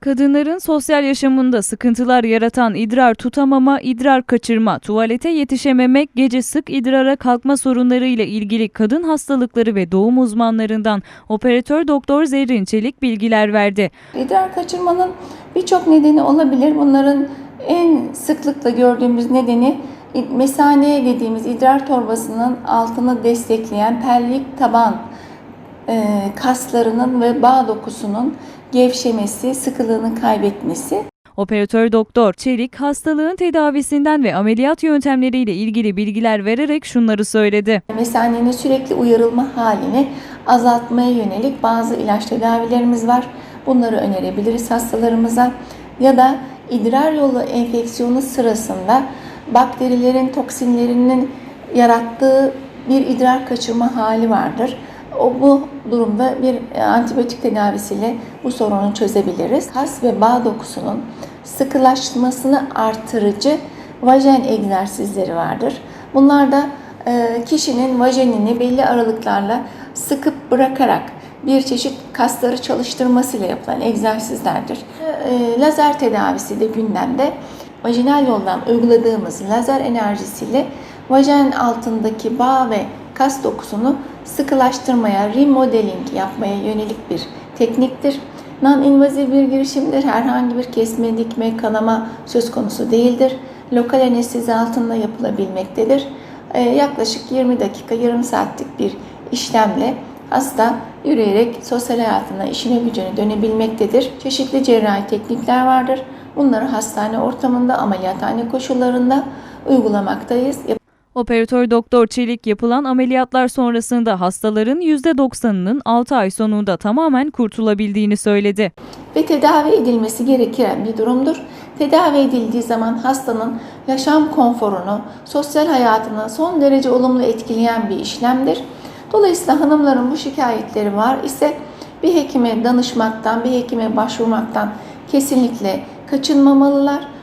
Kadınların sosyal yaşamında sıkıntılar yaratan idrar tutamama, idrar kaçırma, tuvalete yetişememek, gece sık idrara kalkma sorunları ile ilgili kadın hastalıkları ve doğum uzmanlarından operatör doktor Zerrin Çelik bilgiler verdi. İdrar kaçırmanın birçok nedeni olabilir. Bunların en sıklıkla gördüğümüz nedeni mesane dediğimiz idrar torbasının altını destekleyen pelvik taban kaslarının ve bağ dokusunun gevşemesi, sıkılığını kaybetmesi. Operatör doktor Çelik hastalığın tedavisinden ve ameliyat yöntemleriyle ilgili bilgiler vererek şunları söyledi. Mesanenin sürekli uyarılma halini azaltmaya yönelik bazı ilaç tedavilerimiz var. Bunları önerebiliriz hastalarımıza. Ya da idrar yolu enfeksiyonu sırasında bakterilerin, toksinlerinin yarattığı bir idrar kaçırma hali vardır. O bu durumda bir antibiyotik tedavisiyle bu sorunu çözebiliriz. Kas ve bağ dokusunun sıkılaşmasını artırıcı vajen egzersizleri vardır. Bunlar da e, kişinin vajenini belli aralıklarla sıkıp bırakarak bir çeşit kasları çalıştırmasıyla yapılan egzersizlerdir. E, Lazer tedavisi de gündemde. Vajinal yoldan uyguladığımız lazer enerjisiyle vajen altındaki bağ ve kas dokusunu sıkılaştırmaya, remodeling yapmaya yönelik bir tekniktir. Non-invazif bir girişimdir. Herhangi bir kesme, dikme, kanama söz konusu değildir. Lokal anestezi altında yapılabilmektedir. Ee, yaklaşık 20 dakika, yarım saatlik bir işlemle hasta yürüyerek sosyal hayatına, işine gücüne dönebilmektedir. Çeşitli cerrahi teknikler vardır. Bunları hastane ortamında, ameliyathane koşullarında uygulamaktayız. Operatör doktor Çelik yapılan ameliyatlar sonrasında hastaların %90'ının 6 ay sonunda tamamen kurtulabildiğini söyledi. ve tedavi edilmesi gereken bir durumdur. Tedavi edildiği zaman hastanın yaşam konforunu, sosyal hayatını son derece olumlu etkileyen bir işlemdir. Dolayısıyla hanımların bu şikayetleri var ise bir hekime danışmaktan, bir hekime başvurmaktan kesinlikle kaçınmamalılar.